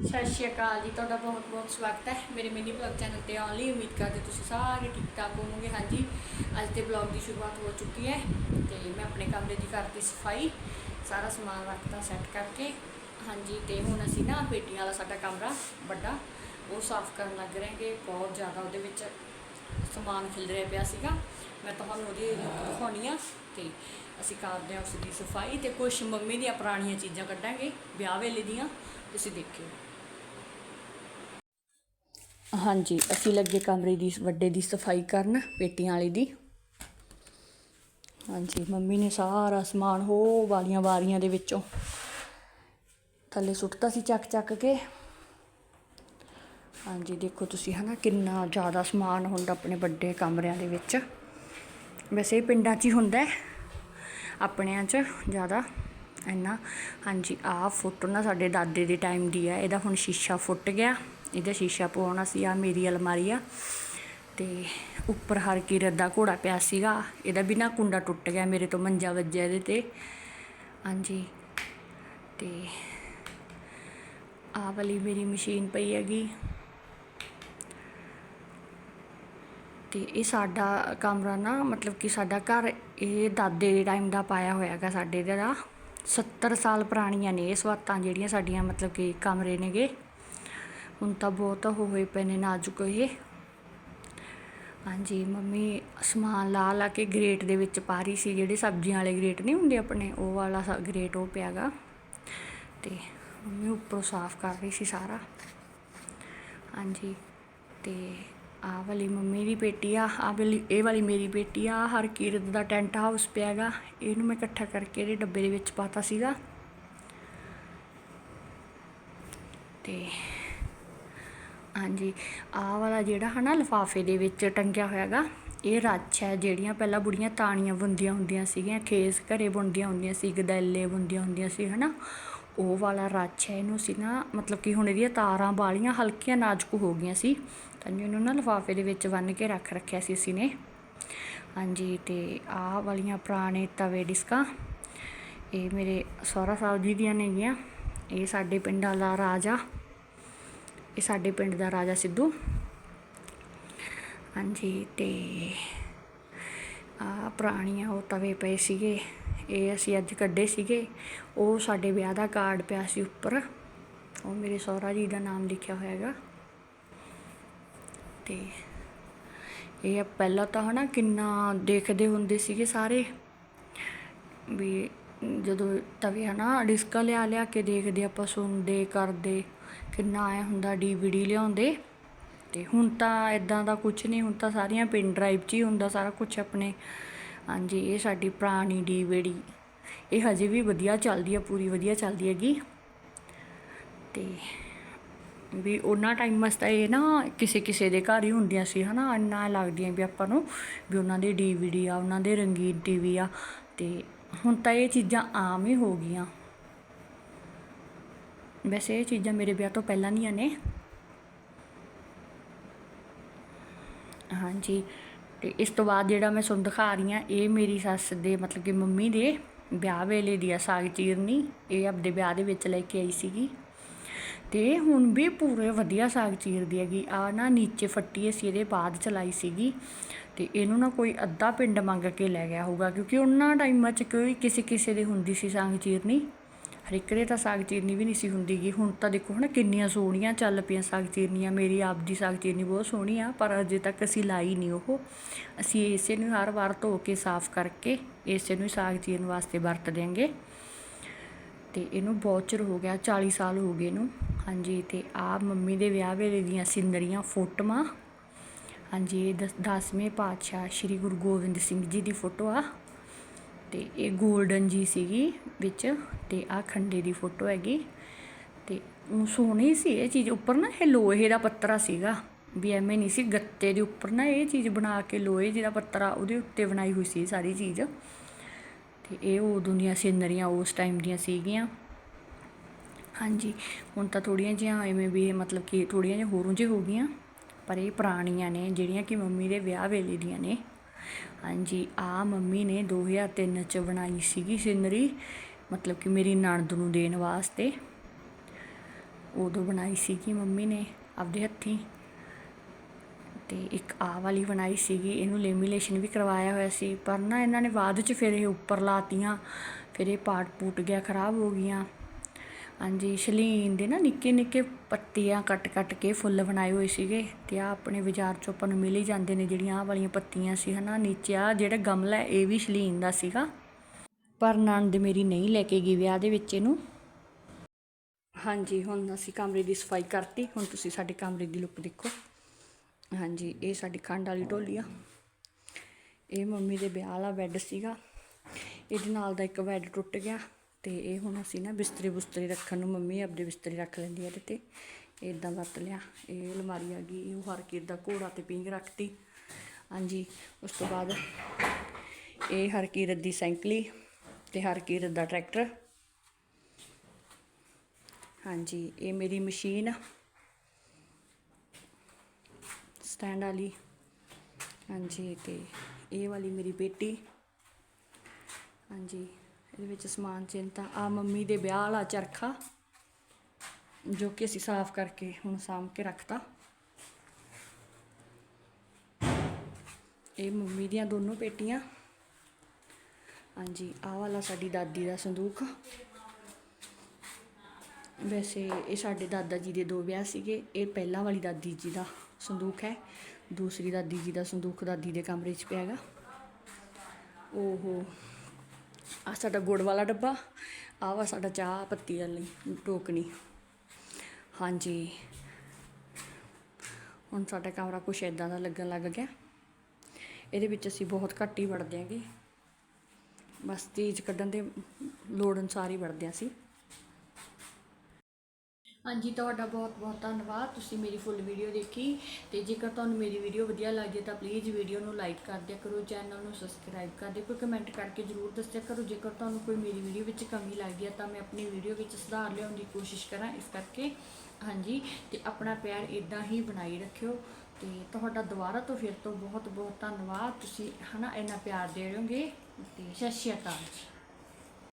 ਸਤਿ ਸ਼੍ਰੀ ਅਕਾਲ ਜੀ, ਤੁਹਾਡਾ ਬਹੁਤ ਬਹੁਤ ਸਵਾਗਤ ਹੈ ਮੇਰੇ ਮਿਨੀ ਬਲੌਗ ਚੈਨਲ ਤੇ ਆਉਣ ਲਈ। ਉਮੀਦ ਕਰਦੇ ਤੁਸੀਂ ਸਾਰੇ ਠੀਕ ਠਾਕ ਹੋਵੋਗੇ। ਹਾਂਜੀ, ਅੱਜ ਦੇ ਬਲੌਗ ਦੀ ਸ਼ੁਰੂਆਤ ਹੋ ਚੁੱਕੀ ਹੈ ਤੇ ਮੈਂ ਆਪਣੇ ਕਮਰੇ ਦੀ ਕਰਤੀ ਸਫ਼ਾਈ, ਸਾਰਾ ਸਮਾਨ ਰੱਖਤਾ ਸੈੱਟ ਕਰਕੇ। ਹਾਂਜੀ, ਤੇ ਹੁਣ ਅਸੀਂ ਨਾ ਪੇਟੀਆਂ ਵਾਲਾ ਸਾਡਾ ਕਮਰਾ ਵੱਡਾ, ਉਹ ਸਾਫ਼ ਕਰਨ ਲੱਗ ਰਹੇ ਹਾਂਗੇ ਬਹੁਤ ਜ਼ਿਆਦਾ ਉਹਦੇ ਵਿੱਚ ਸਮਾਨ ਖਿਲ ਰਿਹਾ ਪਿਆ ਸੀਗਾ। ਮੈਂ ਤੁਹਾਨੂੰ ਉਹਦੀ ਦਿਖਾਉਣੀ ਆ ਤੇ ਅਸੀਂ ਕਰਦੇ ਹਾਂ ਉਸ ਦੀ ਸਫ਼ਾਈ ਤੇ ਕੁਝ ਮੰਮੀ ਦੀਆਂ ਪੁਰਾਣੀਆਂ ਚੀਜ਼ਾਂ ਕੱਢਾਂਗੇ, ਵਿਆਹ ਵੇਲੇ ਦੀਆਂ। ਤੁਸੀਂ ਦੇਖਿਓ। ਹਾਂਜੀ, ਅਸੀਂ ਲੱਗੇ ਕਮਰੇ ਦੀ ਵੱਡੇ ਦੀ ਸਫ਼ਾਈ ਕਰਨ, ਪੇਟੀਆਂ ਵਾਲੀ ਦੀ। ਹਾਂਜੀ, ਮੰਮੀ ਨੇ ਸਾਰਾ ਸਮਾਨ ਹੋ ਵਾਲੀਆਂ ਵਾਰੀਆਂ ਦੇ ਵਿੱਚੋਂ। ਥੱਲੇ ਸੁੱਟਤਾ ਸੀ ਚੱਕ ਚੱਕ ਕੇ। ਹਾਂਜੀ, ਦੇਖੋ ਤੁਸੀਂ ਹਨਾ, ਕਿੰਨਾ ਜ਼ਿਆਦਾ ਸਮਾਨ ਹੁੰਦਾ ਆਪਣੇ ਵੱਡੇ ਕਮਰਿਆਂ ਦੇ ਵਿੱਚ। ਵੈਸੇ ਪਿੰਡਾਂ 'ਚ ਹੀ ਹੁੰਦਾ ਆਪਣਿਆਂ 'ਚ ਜ਼ਿਆਦਾ ਇੰਨਾ। ਹਾਂਜੀ, ਆਹ ਫੋਟੋ ਨਾ ਸਾਡੇ ਦਾਦੇ ਦੇ ਟਾਈਮ ਦੀ ਆ ਇਹਦਾ ਹੁਣ ਸ਼ੀਸ਼ਾ ਫੁੱਟ ਗਿਆ। ਇਹਦਾ ਸ਼ੀਸ਼ਾ ਪਵਾਉਣਾ ਸੀ ਆ ਮੇਰੀ ਅਲਮਾਰੀ ਆ। ਤੇ ਉੱਪਰ ਹਰ ਕੀ ਰੱਦਾ ਘੋੜਾ ਪਿਆ ਸੀਗਾ। ਇਹਦਾ ਵੀ ਕੁੰਡਾ ਟੁੱਟ ਗਿਆ, ਮੇਰੇ ਤੋਂ ਮੰਜਾ ਵੱਜਿਆ ਇਹਦੇ ਤੇ। ਹਾਂਜੀ। ਤੇ ਆ ਵਾਲੀ ਮੇਰੀ ਮਸ਼ੀਨ ਪਈ ਹੈਗੀ। ਤੇ ਇਹ ਸਾਡਾ ਕਮਰਾ ਨਾ, ਮਤਲਬ ਕਿ ਸਾਡਾ ਘਰ ਇਹ ਦਾਦੇ ਦੇ ਟਾਈਮ ਦਾ ਪਾਇਆ ਹੋਇਆ ਹੈਗਾ ਸਾਡੇ ਦਾ 70 ਸਾਲ ਪੁਰਾਣੀਆਂ ਨੇ ਇਹ ਸਵਾਤਾਂ ਜਿਹੜੀਆਂ ਸਾਡੀਆਂ, ਮਤਲਬ ਕਿ ਕਮਰੇ ਨੇਗੇ। ਹੁਣ ਤਾਂ ਬਹੁਤ ਹੋਏ ਪਏ ਨੇ ਨਾਜ਼ੁਕ ਇਹ। ਹਾਂਜੀ, ਮੰਮੀ ਸਮਾਨ ਲਾ ਲਾ ਕੇ ਗ੍ਰੇਟ ਦੇ ਵਿੱਚ ਪਾ ਰਹੀ ਸੀ। ਜਿਹੜੇ ਸਬਜ਼ੀਆਂ ਵਾਲੇ ਗ੍ਰੇਟ ਨਹੀਂ ਹੁੰਦੇ ਆਪਣੇ, ਉਹ ਵਾਲਾ ਸ- ਗ੍ਰੇਟ ਉਹ ਪਿਆਗਾ ਤੇ ਮੰਮੀ ਉੱਪਰੋਂ ਸਾਫ਼ ਕਰ ਰਹੀ ਸੀ ਸਾਰਾ। ਹਾਂਜੀ, ਤੇ ਆਹ ਵਾਲੀ ਮੰਮੀ ਦੀ ਬੇਟੀ ਆ, ਆਹ ਵਾਲੀ, ਇਹ ਵਾਲੀ ਮੇਰੀ ਬੇਟੀ ਆ, ਆਹ ਹਰਕੀਰਤ ਦਾ ਟੈਂਟ ਹਾਊਸ ਪਿਆਗਾ ਇਹਨੂੰ ਮੈਂ ਇਕੱਠਾ ਕਰਕੇ ਇਹਦੇ ਡੱਬੇ ਦੇ ਵਿੱਚ ਪਾਤਾ ਸੀਗਾ। ਤੇ ਹਾਂਜੀ, ਆਹ ਵਾਲਾ ਜਿਹੜਾ ਹੈ ਨਾ ਲਿਫਾਫੇ ਦੇ ਵਿੱਚ ਟੰਗਿਆ ਹੋਇਆ ਹੋਇਆਗਾ, ਇਹ ਰੱਛ ਹੈ, ਜਿਹੜੀਆਂ ਪਹਿਲਾਂ ਬੁੜੀਆਂ ਤਾਣੀਆਂ ਬੁੰਦੀਆਂ ਹੁੰਦੀਆਂ ਸੀਗੀਆਂ, ਖੇਸ ਘਰੇ ਬੁਣਦੀਆਂ ਹੁੰਦੀਆਂ ਸੀ, ਗਦੈਲੇ ਬੁਣਦੀਆਂ ਹੁੰਦੀਆਂ ਸੀ ਹੈ ਨਾ ਉਹ ਵਾਲਾ ਰੱਛ ਹੈ, ਇਹਨੂੰ ਸੀ ਨਾ ਮਤਲਬ ਕਿ ਹੁਣ ਇਹਦੀਆਂ ਤਾਰਾਂ ਵਾਲੀਆਂ ਹਲਕੀਆਂ ਨਾਜ਼ੁਕ ਹੋ ਗਈਆਂ ਸੀ, ਤਾਂ ਇਹਨੂੰ ਨਾ ਲਿਫਾਫੇ ਦੇ ਵਿੱਚ ਬੰਨ੍ਹ ਕੇ ਰੱਖ ਰੱਖਿਆ ਸੀ ਅਸੀਂ ਨੇ। ਹਾਂਜੀ, ਤੇ ਆਹ ਵਾਲੀਆਂ ਪੁਰਾਣੇ ਤਵੇ ਡਿਸਕਾਂ, ਇਹ ਮੇਰੇ ਸਹੁਰਾ ਸਾਹਿਬ ਜੀ ਦੀਆਂ ਨੇਗੀਆਂ, ਇਹ ਸਾਡੇ ਪਿੰਡ ਵਾਲਾ ਰਾਜਾ। ਇਹ ਸਾਡੇ ਪਿੰਡ ਦਾ ਰਾਜਾ ਸਿੱਧੂ। ਹਾਂਜੀ, ਤੇ ਆ ਪੁਰਾਣੀਆਂ ਉਹ ਤਵੇ ਪਏ ਸੀਗੇ। ਇਹ ਅਸੀਂ ਅੱਜ ਕੱਢੇ ਸੀਗੇ। ਉਹ ਸਾਡੇ ਵਿਆਹ ਦਾ ਕਾਰਡ ਪਿਆ ਸੀ ਉੱਪਰ। ਉਹ ਮੇਰੇ ਸਹੁਰਾ ਜੀ ਦਾ ਨਾਮ ਲਿਖਿਆ ਹੋਇਆ ਹੈਗਾ। ਤੇ ਇਹ ਪਹਿਲਾਂ ਤਾਂ ਹਨਾ ਕਿੰਨਾ ਦੇਖਦੇ ਹੁੰਦੇ ਸੀਗੇ ਸਾਰੇ ਵੀ ਜਦੋਂ ਤਵੇ ਹਨਾ ਡਿਸਕਾ ਲਿਆ ਲਿਆ ਕੇ ਦੇਖਦੇ, ਆਪਾਂ ਸੁਣਦੇ, ਕਰਦੇ। ਕਿੰਨਾ ਆਇਆ ਹੁੰਦਾ ਡੀਵੀਡੀ ਲਿਆਉਂਦੇ। ਤੇ ਹੁਣ ਤਾਂ ਇਦਾਂ ਦਾ ਕੁਝ ਨਹੀਂ, ਹੁਣ ਤਾਂ ਸਾਰੀਆਂ ਪਿਨ ਡਰਾਈਵ 'ਚ ਹੀ ਹੁੰਦਾ ਸਾਰਾ ਕੁਝ ਆਪਣੇ। ਹਾਂਜੀ, ਇਹ ਸਾਡੀ ਪੁਰਾਣੀ ਡੀਵੀਡੀ ਇਹ ਹਜੇ ਵੀ ਵਧੀਆ ਚੱਲਦੀ ਆ, ਪੂਰੀ ਵਧੀਆ ਚੱਲਦੀ ਹੈਗੀ। ਤੇ ਵੀ ਉਹਨਾਂ ਟਾਈਮ ਮਸਤਾ ਇਹ ਨਾ ਕਿਸੇ ਕਿਸੇ ਦੇ ਘਰ ਹੀ ਹੁੰਦੀਆਂ ਸੀ, ਹਨਾ, ਇੰਨਾ ਲੱਗਦੀਆਂ ਵੀ ਆਪਾਂ ਨੂੰ ਵੀ ਉਹਨਾਂ ਦੀ ਡੀਵੀਡੀ ਆ, ਉਹਨਾਂ ਦੇ ਰੰਗੀਨ ਟੀਵੀ ਆ। ਤੇ ਹੁਣ ਤਾਂ ਇਹ ਚੀਜ਼ਾਂ ਆਮ ਹੀ ਹੋ ਗਈਆਂ। ਵੈਸੇ ਇਹ ਚੀਜ਼ਾਂ ਮੇਰੇ ਵਿਆਹ ਤੋਂ ਪਹਿਲਾਂ ਦੀਆਂ ਨੇ। ਹਾਂਜੀ, ਤੇ ਇਸ ਤੋਂ ਬਾਅਦ ਜਿਹੜਾ ਮੈਂ ਤੁਹਾਨੂੰ ਦਿਖਾ ਰਹੀ ਹਾਂ, ਇਹ ਮੇਰੀ ਸੱਸ ਦੇ ਮਤਲਬ ਕਿ ਮੰਮੀ ਦੇ ਵਿਆਹ ਵੇਲੇ ਦੀ ਆ ਸਾਗ ਚੀਰਨੀ ਇਹ ਆਪਦੇ ਵਿਆਹ ਦੇ ਵਿੱਚ ਲੈ ਕੇ ਆਈ ਸੀਗੀ। ਤੇ ਹੁਣ ਵੀ ਪੂਰੇ ਵਧੀਆ ਸਾਗ ਚੀਰਦੀ ਹੈਗੀ। ਆ ਨਾ ਨੀਚੇ ਫੱਟੀ ਅਸੀਂ ਇਹਦੇ ਬਾਅਦ ਚਲਾਈ ਸੀਗੀ। ਤੇ ਇਹਨੂੰ ਨਾ ਕੋਈ ਅੱਧਾ ਪਿੰਡ ਮੰਗ ਕੇ ਲੈ ਗਿਆ ਹੋਊਗਾ, ਕਿਉਂਕਿ ਉਹਨਾਂ ਟਾਈਮਾਂ 'ਚ ਕੋਈ ਕਿਸੇ ਕਿਸੇ ਦੇ ਹੁੰਦੀ ਸੀ ਸਾਗ ਚੀਰਨੀ। ਹਰ ਇੱਕ ਤਾਂ ਸਾਗ ਚੀਰਨੀ ਵੀ ਨਹੀਂ ਸੀ ਹੁੰਦੀ ਗੀ। ਹੁਣ ਤਾਂ ਦੇਖੋ ਹਨਾ, ਕਿੰਨੀਆਂ ਸੋਹਣੀਆਂ ਚੱਲ ਪਈਆਂ ਸਾਗ ਚੀਰਨੀਆਂ। ਮੇਰੀ ਆਪ ਦੀ ਸਾਗ ਚੀਰਨੀ ਬਹੁਤ ਸੋਹਣੀ ਆ, ਪਰ ਅਜੇ ਤੱਕ ਅਸੀਂ ਲਾਈ ਨਹੀਂ ਉਹ। ਅਸੀਂ ਇਸੇ ਨੂੰ ਹਰ ਵਾਰ ਧੋ ਕੇ, ਸਾਫ਼ ਕਰਕੇ ਇਸੇ ਨੂੰ ਹੀ ਸਾਗ ਚੀਰਨ ਵਾਸਤੇ ਵਰਤ ਦਿਆਂਗੇ। ਤੇ ਇਹਨੂੰ ਬਹੁਤ ਚਿਰ ਹੋ ਗਿਆ 40 ਸਾਲ ਹੋ ਗਏ ਇਹਨੂੰ। ਹਾਂਜੀ, ਤੇ ਆ ਮੰਮੀ ਦੇ ਵਿਆਹ ਵੇਲੇ ਦੀਆਂ ਸਿੰਦਰੀਆਂ ਫੋਟੋਆਂ। ਹਾਂਜੀ, ਇਹ 10ਵੇਂ ਪਾਤਸ਼ਾਹ ਸ੍ਰੀ ਗੁਰੂ ਗੋਬਿੰਦ ਸਿੰਘ ਜੀ ਦੀ ਫੋਟੋ ਆ। ਤੇ ਇਹ 골ਡਨ ਜੀ ਸੀਗੀ ਵਿੱਚ ਤੇ ਆ ਖੰਡੇ ਦੀ ਫੋਟੋ ਹੈਗੀ ਤੇ ਸੋਹਣੀ ਸੀ ਇਹ ਚੀਜ਼ ਉੱਪਰ ਨਾ, ਇਹ ਲੋਹੇ ਦਾ ਪੱਤਰਾ ਸੀਗਾ ਵੀ ਐਵੇਂ ਨਹੀਂ ਸੀ, ਗੱਤੇ ਦੇ ਉੱਪਰ ਨਾ ਇਹ ਚੀਜ਼ ਬਣਾ ਕੇ ਲੋਹੇ ਜਿਹੜਾ ਪੱਤਰਾ ਉਹਦੇ ਉੱਤੇ ਬਣਾਈ ਹੋਈ ਸੀ ਸਾਰੀ ਚੀਜ਼ ਤੇ ਇਹ ਉਦੋਂ ਦੀਆਂ ਸੀਨਰੀਆਂ ਉਸ ਟਾਈਮ ਦੀਆਂ ਸੀਗੀਆਂ। ਹਾਂਜੀ, ਹੁਣ ਤਾਂ ਥੋੜੀਆਂ ਜਿਹੀਆਂ ਐਵੇਂ ਵੀ ਮਤਲਬ ਕਿ ਥੋੜੀਆਂ ਜਿਹੀਆਂ ਹੋਰੋਂ ਜਿਹੀ ਹੋ ਗਈਆਂ, ਪਰ ਇਹ ਪੁਰਾਣੀਆਂ ਨੇ ਜਿਹੜੀਆਂ ਕਿ ਮੰਮੀ ਦੇ ਵਿਆਹ ਵੇਲੇ ਦੀਆਂ ਨੇ। ਹਾਂਜੀ ਆ ਮੰਮੀ ਨੇ 2003 ਚ ਬਣਾਈ ਸੀਗੀ ਸਿਨਰੀ, ਮਤਲਬ ਕਿ ਮੇਰੀ ਨਣਦ ਨੂੰ ਦੇਣ ਵਾਸਤੇ। ਉਦੋਂ ਬਣਾਈ ਸੀਗੀ ਮੰਮੀ ਨੇ ਆਪਦੇ ਹੱਥੀਂ। ਤੇ ਇੱਕ ਆ ਵਾਲੀ ਬਣਾਈ ਸੀਗੀ, ਇਹਨੂੰ ਲੈਮੀਨੇਸ਼ਨ ਵੀ ਕਰਵਾਇਆ ਹੋਇਆ ਸੀ। ਪਰ ਨਾ ਇਹਨਾਂ ਨੇ ਬਾਅਦ ਚ ਫਿਰ ਇਹ ਉੱਪਰ ਲਾਤੀਆਂ, ਫਿਰ ਇਹ ਪਾਟ ਪੂਟ ਗਿਆ ਖਰਾਬ ਹੋ ਗਈਆਂ। ਹਾਂਜੀ, ਸ਼ਲੀਨ ਦੇ ਨਾ ਨਿੱਕੇ ਨਿੱਕੇ ਪੱਤੀਆਂ ਕੱਟ ਕੱਟ ਕੇ ਫੁੱਲ ਬਣਾਏ ਹੋਏ ਸੀਗੇ ਤੇ ਆ ਆਪਣੇ ਬਾਜ਼ਾਰ ਚੋਂ ਆਪਾਂ ਨੂੰ ਮਿਲ ਹੀ ਜਾਂਦੇ ਨੇ ਜਿਹੜੀਆਂ ਆਹ ਵਾਲੀਆਂ ਪੱਤੀਆਂ ਸੀ, ਹਨਾ? ਨੀਚੇ ਆ ਜਿਹੜਾ ਗਮਲਾ ਇਹ ਵੀ ਸ਼ਲੀਨ ਦਾ ਸੀਗਾ। ਪਰ ਨਣਦ ਮੇਰੀ ਨਹੀਂ ਲੈ ਕੇ ਗਈ ਵਿਆਹ ਦੇ ਵਿੱਚ ਇਹਨੂੰ। ਹਾਂਜੀ, ਹੁਣ ਅਸੀਂ ਕਮਰੇ ਦੀ ਸਫ਼ਾਈ ਕਰਤੀ। ਹੁਣ ਤੁਸੀਂ ਸਾਡੇ ਕਮਰੇ ਦੀ ਲੁੱਕ ਦੇਖੋ। ਹਾਂਜੀ, ਇਹ ਸਾਡੀ ਖੰਡ ਵਾਲੀ ਢੋਲੀ ਆ ਇਹ ਮੰਮੀ ਦੇ ਵਿਆਹ ਵਾਲਾ ਬੈੱਡ ਸੀਗਾ। ਇਹਦੇ ਨਾਲ ਦਾ ਇੱਕ ਬੈੱਡ ਟੁੱਟ ਗਿਆ। ਅਤੇ ਇਹ ਹੁਣ ਅਸੀਂ ਨਾ ਬਿਸਤਰੇ ਬੁਸਤਰੇ ਰੱਖਣ ਨੂੰ ਮੰਮੀ ਆਪਦੇ ਬਿਸਤਰੇ ਰੱਖ ਲੈਂਦੀ ਆ ਇਹਦੇ ਤੇ। ਇੱਦਾਂ ਵਰਤ ਲਿਆ। ਇਹ ਅਲਮਾਰੀ ਆ ਗਈ, ਇਹ ਹਰਕੀਰ ਦਾ ਘੋੜਾ ਤੇ ਪੀਂਘ ਰੱਖਤੀ। ਹਾਂਜੀ, ਉਸ ਤੋਂ ਬਾਅਦ ਇਹ ਹਰਕੀਰਤ ਦੀ ਸਾਈਕਲੀ ਤੇ ਹਰਕੀਰਤ ਦਾ ਟਰੈਕਟਰ। ਹਾਂਜੀ, ਇਹ ਮੇਰੀ ਮਸ਼ੀਨ ਸਟੈਂਡ ਵਾਲੀ। ਹਾਂਜੀ, ਤੇ ਇਹ ਵਾਲੀ ਮੇਰੀ ਬੇਟੀ ਹਾਂਜੀ। ਇਹਦੇ ਵਿੱਚ ਸਮਾਨ ਚਿੰਤਾ ਆ ਮੰਮੀ ਦੇ ਵਿਆਹ ਵਾਲਾ ਚਰਖਾ, ਜੋ ਕਿ ਅਸੀਂ ਸਾਫ਼ ਕਰਕੇ ਹੁਣ ਸਾਂਭ ਕੇ ਰੱਖਤਾ। ਇਹ ਮੰਮੀ ਦੀਆਂ ਦੋਨੋਂ ਪੇਟੀਆਂ। ਹਾਂਜੀ, ਆਹ ਵਾਲਾ ਸਾਡੀ ਦਾਦੀ ਦਾ ਸੰਦੂਕ। ਵੈਸੇ ਇਹ ਸਾਡੇ ਦਾਦਾ ਜੀ ਦੇ ਦੋ ਵਿਆਹ ਸੀਗੇ। ਇਹ ਪਹਿਲਾਂ ਵਾਲੀ ਦਾਦੀ ਜੀ ਦਾ ਸੰਦੂਕ ਹੈ। ਦੂਸਰੀ ਦਾਦੀ ਜੀ ਦਾ ਸੰਦੂਕ ਦਾਦੀ ਦੇ ਕਮਰੇ 'ਚ ਪਿਆ ਹੈਗਾ। ਓਹੋ। ਆ ਸਾਡਾ ਗੁੜ ਵਾਲਾ ਡੱਬਾ, ਆਹ ਵਾ ਸਾਡਾ ਚਾਹ ਪੱਤੀ ਵਾਲੀ ਟੋਕਣੀ। ਹਾਂਜੀ। ਹੁਣ ਸਾਡਾ ਕਮਰਾ ਕੁਛ ਇਦਾਂ ਦਾ ਲੱਗਣ ਲੱਗ ਗਿਆ। ਇਹਦੇ ਵਿੱਚ ਅਸੀਂ ਬਹੁਤ ਘੱਟ ਹੀ ਵੜਦੇ ਆਂਗੇ ਬਸ ਤੀਜ ਕੱਢਣ ਦੇ ਲੋੜ ਅਨੁਸਾਰ ਹੀ ਵੜਦੇ ਹਾਂ ਅਸੀਂ। ਹਾਂਜੀ, ਤੁਹਾਡਾ ਬਹੁਤ ਬਹੁਤ ਧੰਨਵਾਦ। ਤੁਸੀਂ ਮੇਰੀ ਫੁੱਲ ਵੀਡੀਓ ਦੇਖੀ ਤੇ ਜੇਕਰ ਤੁਹਾਨੂੰ ਮੇਰੀ ਵੀਡੀਓ ਵਧੀਆ ਲੱਗਦੀ ਹੈ ਤਾਂ ਪਲੀਜ਼ ਵੀਡੀਓ ਨੂੰ ਲਾਈਕ ਕਰ ਦਿਆ ਕਰੋ ਚੈਨਲ ਨੂੰ ਸਬਸਕ੍ਰਾਈਬ ਕਰ ਦਿਓ ਕੋਈ ਕਮੈਂਟ ਕਰਕੇ ਜਰੂਰ ਦੱਸਿਆ ਕਰੋ। ਜੇਕਰ ਤੁਹਾਨੂੰ ਕੋਈ ਮੇਰੀ ਵੀਡੀਓ ਵਿੱਚ ਕਮੀ ਲੱਗਦੀ ਹੈ ਤਾਂ ਮੈਂ ਆਪਣੀ ਵੀਡੀਓ ਵਿੱਚ ਸੁਧਾਰ ਲਿਆਉਣ ਦੀ ਕੋਸ਼ਿਸ਼ ਕਰਾਂ ਇਸ ਕਰਕੇ। ਹਾਂਜੀ, ਤੇ ਆਪਣਾ ਪਿਆਰ ਇਦਾਂ ਹੀ ਬਣਾਈ ਰੱਖਿਓ ਤੇ ਤੁਹਾਡਾ ਦੁਬਾਰਾ ਤੋਂ ਫਿਰ ਤੋਂ ਬਹੁਤ ਬਹੁਤ ਧੰਨਵਾਦ। ਤੁਸੀਂ ਹਨਾ, ਇੰਨਾ ਪਿਆਰ ਦੇ ਰਹੋਗੇ ਤੇ ਸਤਿ ਸ਼੍ਰੀ ਅਕਾਲ